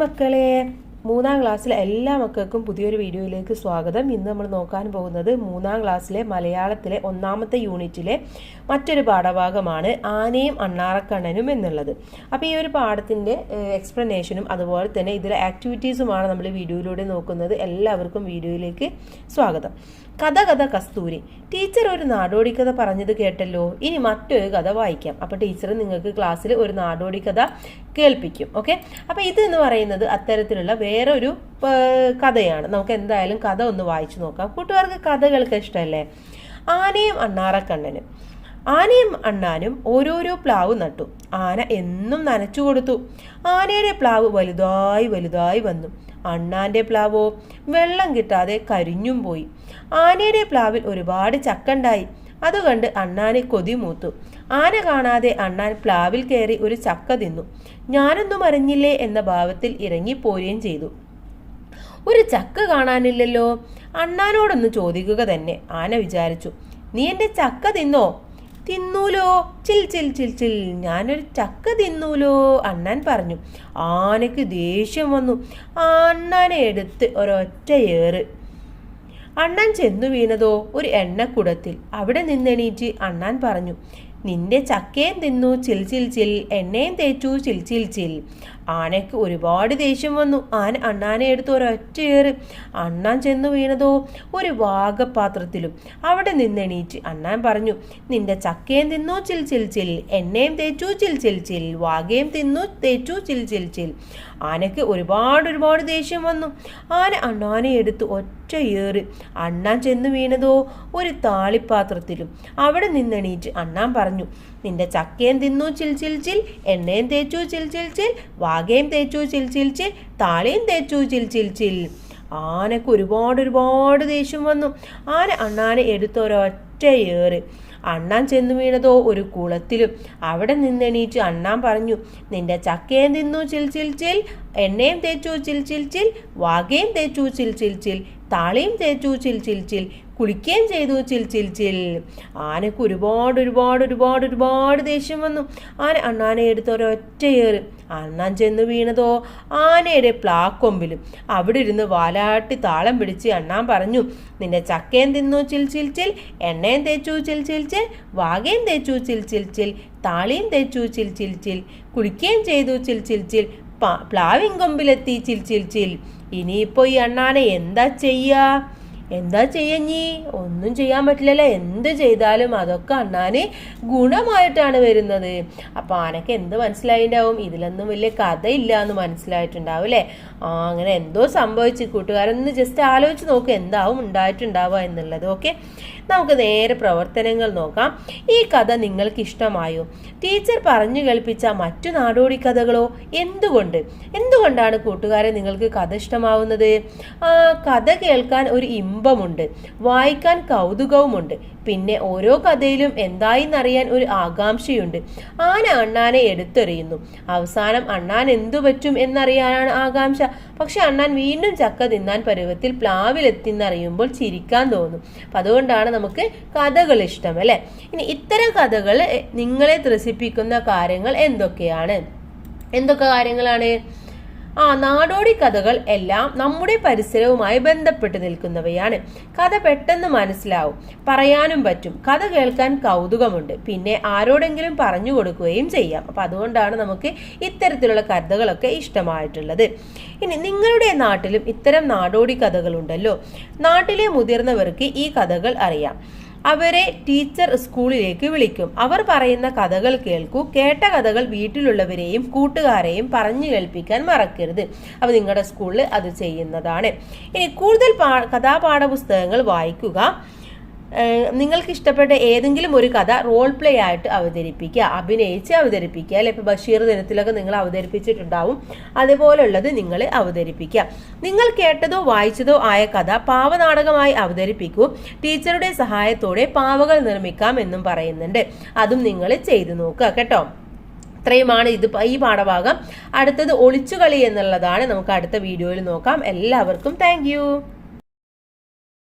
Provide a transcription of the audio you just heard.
മക്കളെ. മൂന്നാം ക്ലാസ്സിലെ എല്ലാ മക്കൾക്കും പുതിയൊരു വീഡിയോയിലേക്ക് സ്വാഗതം. ഇന്ന് നമ്മൾ നോക്കാൻ പോകുന്നത് മൂന്നാം ക്ലാസ്സിലെ മലയാളത്തിലെ ഒന്നാമത്തെ യൂണിറ്റിലെ മറ്റൊരു പാഠഭാഗമാണ് ആനയും അണ്ണാറക്കണ്ണനും എന്നുള്ളത്. അപ്പോൾ ഈ ഒരു പാഠത്തിന്റെ എക്സ്പ്ലനേഷനും അതുപോലെ തന്നെ ഇതിലെ ആക്ടിവിറ്റീസുമാണ് നമ്മൾ വീഡിയോയിലൂടെ നോക്കുന്നത്. എല്ലാവർക്കും വീഡിയോയിലേക്ക് സ്വാഗതം. കഥ കഥ കസ്തൂരി. ടീച്ചർ ഒരു നാടോടി കഥ പറഞ്ഞത് കേട്ടല്ലോ. ഇനി മറ്റൊരു കഥ വായിക്കാം. അപ്പോൾ ടീച്ചർ നിങ്ങൾക്ക് ക്ലാസ്സിൽ ഒരു നാടോടി കഥ കേൾപ്പിക്കും. ഓക്കെ? അപ്പോൾ ഇത് എന്ന് പറയുന്നത് അത്തരത്തിലുള്ള വേറൊരു ഒരു കഥയാണ്. നമുക്ക് എന്തായാലും കഥ ഒന്ന് വായിച്ചു നോക്കാം. കൂട്ടുകാർക്ക് കഥകൾക്ക് ഇഷ്ടമല്ലേ ആനയും അണ്ണാറക്കണ്ണനും. ആനയും അണ്ണാനും ഓരോരോ പ്ലാവ് നട്ടു. ആന എന്നും നനച്ചു കൊടുത്തു. ആനയുടെ പ്ലാവ് വലുതായി വലുതായി വന്നു. അണ്ണാന്റെ പ്ലാവോ? വെള്ളം കിട്ടാതെ കരിഞ്ഞും പോയി. ആനയുടെ പ്ലാവിൽ ഒരുപാട് ചക്കണ്ടായി അതുകണ്ട് അണ്ണാനെ കൊതി മൂത്തു. ആന കാണാതെ അണ്ണാൻ പ്ലാവിൽ കയറി ഒരു ചക്ക തിന്നു. ഞാനൊന്നും അറിഞ്ഞില്ലേ എന്ന ഭാവത്തിൽ ഇറങ്ങിപ്പോരുകയും ചെയ്തു. ഒരു ചക്ക കാണാനില്ലല്ലോ. അണ്ണാനോടൊന്ന് ചോദിക്കുക തന്നെ. ആന വിചാരിച്ചു നീ എന്റെ ചക്ക തിന്നോ? തിന്നൂലോ. ചിൽ ചിൽ ചിൽ ചിൽ. ഞാനൊരു ചക്ക തിന്നൂലോ? അണ്ണാൻ പറഞ്ഞു. ആനയ്ക്ക് ദേഷ്യം വന്നു. അണ്ണാനെ എടുത്ത് ഒരൊറ്റ ഏറ്. അണ്ണാൻ ചെന്നു വീണതോ ഒരു എണ്ണക്കുടത്തിൽ. അവിടെ നിന്നെണീറ്റ് അണ്ണാൻ പറഞ്ഞു നിന്റെ ചക്കയും തിന്നു ചിൽ ചിൽ ചിൽ എണ്ണയും തേച്ചു ചിൽ ചിൽ ചിൽ. ആനയ്ക്ക് ഒരുപാട് ദേഷ്യം വന്നു. ആന അണ്ണാനെ എടുത്ത് ഒരൊറ്റയേറ് അണ്ണാൻ ചെന്നു വീണതോ ഒരു വാഗപാത്രത്തിലും. അവിടെ നിന്നെണീറ്റ് അണ്ണാൻ പറഞ്ഞു നിന്റെ ചക്കയും തിന്നു ചിൽ ചിൽ ചിൽ എണ്ണയും തേച്ചു ചിൽ ചിൽ ചിൽ വാഗയും തിന്നു തേച്ചു ചിൽ ചിൽ ചിൽ. ആനയ്ക്ക് ഒരുപാട് ഒരുപാട് ദേഷ്യം വന്നു. ആന അണ്ണാനെ എടുത്ത് ഒറ്റ ഏറ് അണ്ണാൻ ചെന്ന് വീണതോ? ഒരു താളിപ്പാത്രത്തിലും. അവിടെ നിന്നെണീറ്റ് അണ്ണാൻ പറഞ്ഞു നിന്റെ ചക്കയും തിന്നു ചിൽ ചിൽ ചിൽ. എണ്ണയും തേച്ചു ചിൽ ചിൽ ചിൽ. വാകയും തേച്ചു ചിൽ ചിൽ ചിൽ. താളിയും തേച്ചു ചിൽ ചിൽ ചിൽ. ആനക്ക് ഒരുപാട് ഒരുപാട് ദേഷ്യം വന്നു. ആന അണ്ണാനെ എടുത്തൊരൊറ്റ ഏറ് അണ്ണാൻ ചെന്നു വീണതോ ഒരു കുളത്തിലും. അവിടെ നിന്നെണീറ്റ് അണ്ണാൻ പറഞ്ഞു നിന്റെ ചക്കയും തിന്നു ചിൽ ചിൽ ചിൽ. എണ്ണയും തേച്ചു ചിൽ ചിൽ ചിൽ. വാകയും തേച്ചു ചിൽ ചിൽ ചിൽ. താളിയും തേച്ചു ചിൽ ചിൽ ചിൽ. കുളിക്കുകയും ചെയ്തു. ചിൽ ചിൽ ചിൽ. ആനക്ക് ഒരുപാട് ഒരുപാട് ഒരുപാട് ഒരുപാട് ദേഷ്യം വന്നു. ആന അണ്ണാനെ എടുത്ത് ഒരൊറ്റ ഏറ്. അണ്ണാൻ ചെന്ന് വീണതോ? ആനയുടെ പ്ലാക്കൊമ്പിലും. അവിടെ ഇരുന്ന് വാലാട്ടി താളം പിടിച്ച് അണ്ണാൻ പറഞ്ഞു നിന്റെ ചക്കയും തിന്നു. ചിൽ ചിൽ ചിൽ. എണ്ണയും തേച്ചു. ചിൽ ചിൽ ചിൽ. വാകയും തേച്ചു. ചിൽ ചിൽ ചിൽ. താളിയും തേച്ചു. ചിൽ ചിൽ ചിൽ. കുളിക്കുകയും ചെയ്തു. ചിൽ ചിൽ ചിൽ. പ്ലാവിൻ കൊമ്പിലെത്തി. ചിൽ ചിൽ ചിൽ. ഇനിയിപ്പോ ഈ അണ്ണാനെ എന്താ ചെയ്യാ? എന്താ ചെയ്യഞ്ഞി ഒന്നും ചെയ്യാൻ പറ്റില്ലല്ലോ. എന്ത് ചെയ്താലും അതൊക്കെ അണ്ണാന് ഗുണമായിട്ടാണ് വരുന്നത്. അപ്പൊ ആനക്ക് എന്ത് മനസ്സിലായിണ്ടാവും? ഇതിലൊന്നും വലിയ കഥയില്ല എന്ന് മനസ്സിലായിട്ടുണ്ടാവും അല്ലേ? ആ അങ്ങനെ എന്തോ സംഭവിച്ചു. കൂട്ടുകാരൊന്ന് ജസ്റ്റ് ആലോചിച്ച് നോക്കുക എന്താവും ഉണ്ടായിട്ടുണ്ടാവുക എന്നുള്ളത് ഓക്കെ നമുക്ക് നേരെ പ്രവർത്തനങ്ങൾ നോക്കാം. ഈ കഥ നിങ്ങൾക്ക് ഇഷ്ടമായോ? ടീച്ചർ പറഞ്ഞു കേൾപ്പിച്ച മറ്റു നാടോടി കഥകളോ? എന്തുകൊണ്ട്? എന്തുകൊണ്ടാണ് കൂട്ടുകാരെ നിങ്ങൾക്ക് കഥ ഇഷ്ടമാവുന്നത്? ആ കഥ കേൾക്കാൻ ഒരു ഇമ്പമുണ്ട് വായിക്കാൻ കൗതുകവുമുണ്ട് പിന്നെ ഓരോ കഥയിലും എന്തായിന്നറിയാൻ ഒരു ആകാംക്ഷയുണ്ട്. ആന അണ്ണാനെ എടുത്തെറിയുന്നു. അവസാനം അണ്ണാൻ എന്തു പറ്റും എന്നറിയാനാണ് ആകാംക്ഷ. പക്ഷെ അണ്ണാൻ വീണ്ടും ചക്ക തിന്നാൻ പരുവത്തിൽ പ്ലാവിലെത്തിന്നറിയുമ്പോൾ ചിരിക്കാൻ തോന്നും. അപ്പൊ അതുകൊണ്ടാണ് നമുക്ക് കഥകൾ ഇഷ്ടം അല്ലേ? ഇനി ഇത്തരം കഥകൾ നിങ്ങളെ ത്രസിപ്പിക്കുന്ന കാര്യങ്ങൾ എന്തൊക്കെയാണ്? എന്തൊക്കെ കാര്യങ്ങളാണ്? ആ നാടോടി കഥകൾ എല്ലാം നമ്മുടെ പരിസരവുമായി ബന്ധപ്പെട്ട് നിൽക്കുന്നവയാണ്. കഥ പെട്ടെന്ന് മനസ്സിലാവും പറയാനും പറ്റും കഥ കേൾക്കാൻ കൗതുകമുണ്ട്. പിന്നെ ആരോടെങ്കിലും പറഞ്ഞു കൊടുക്കുകയും ചെയ്യാം. അപ്പം അതുകൊണ്ടാണ് നമുക്ക് ഇത്തരത്തിലുള്ള കഥകളൊക്കെ ഇഷ്ടമായിട്ടുള്ളത്. ഇനി നിങ്ങളുടെ നാട്ടിലും ഇത്തരം നാടോടി കഥകളുണ്ടല്ലോ. നാട്ടിലെ മുതിർന്നവർക്ക് ഈ കഥകൾ അറിയാം. അവരെ ടീച്ചർ സ്കൂളിലേക്ക് വിളിക്കും. അവർ പറയുന്ന കഥകൾ കേൾക്കൂ. കേട്ട കഥകൾ വീട്ടിലുള്ളവരെയും കൂട്ടുകാരെയും പറഞ്ഞു കേൾപ്പിക്കാൻ മറക്കരുത്. അപ്പോൾ നിങ്ങളുടെ സ്കൂളിൽ അത് ചെയ്യുന്നതാണ്. ഇനി കൂടുതൽ പാ കഥാപാഠപുസ്തകങ്ങൾ വായിക്കുക. നിങ്ങൾക്ക് ഇഷ്ടപ്പെട്ട ഏതെങ്കിലും ഒരു കഥ റോൾ പ്ലേ ആയിട്ട് അവതരിപ്പിക്കുക അഭിനയിച്ച് അവതരിപ്പിക്കുക അല്ലെ ഇപ്പൊ ബഷീർ ദിനത്തിലൊക്കെ നിങ്ങൾ അവതരിപ്പിച്ചിട്ടുണ്ടാവും. അതുപോലുള്ളത് നിങ്ങൾ അവതരിപ്പിക്കുക. നിങ്ങൾ കേട്ടതോ വായിച്ചതോ ആയ കഥ പാവനാടകമായി അവതരിപ്പിക്കൂ. ടീച്ചറുടെ സഹായത്തോടെ പാവകൾ നിർമ്മിക്കാം എന്നും പറയുന്നുണ്ട്. അതും നിങ്ങൾ ചെയ്തു നോക്കുക കേട്ടോ. ഇത്രയുമാണ് ഇത് ഈ പാഠഭാഗം. അടുത്തത് ഒളിച്ചുകളി എന്നുള്ളതാണ്. നമുക്ക് അടുത്ത വീഡിയോയിൽ നോക്കാം. എല്ലാവർക്കും താങ്ക്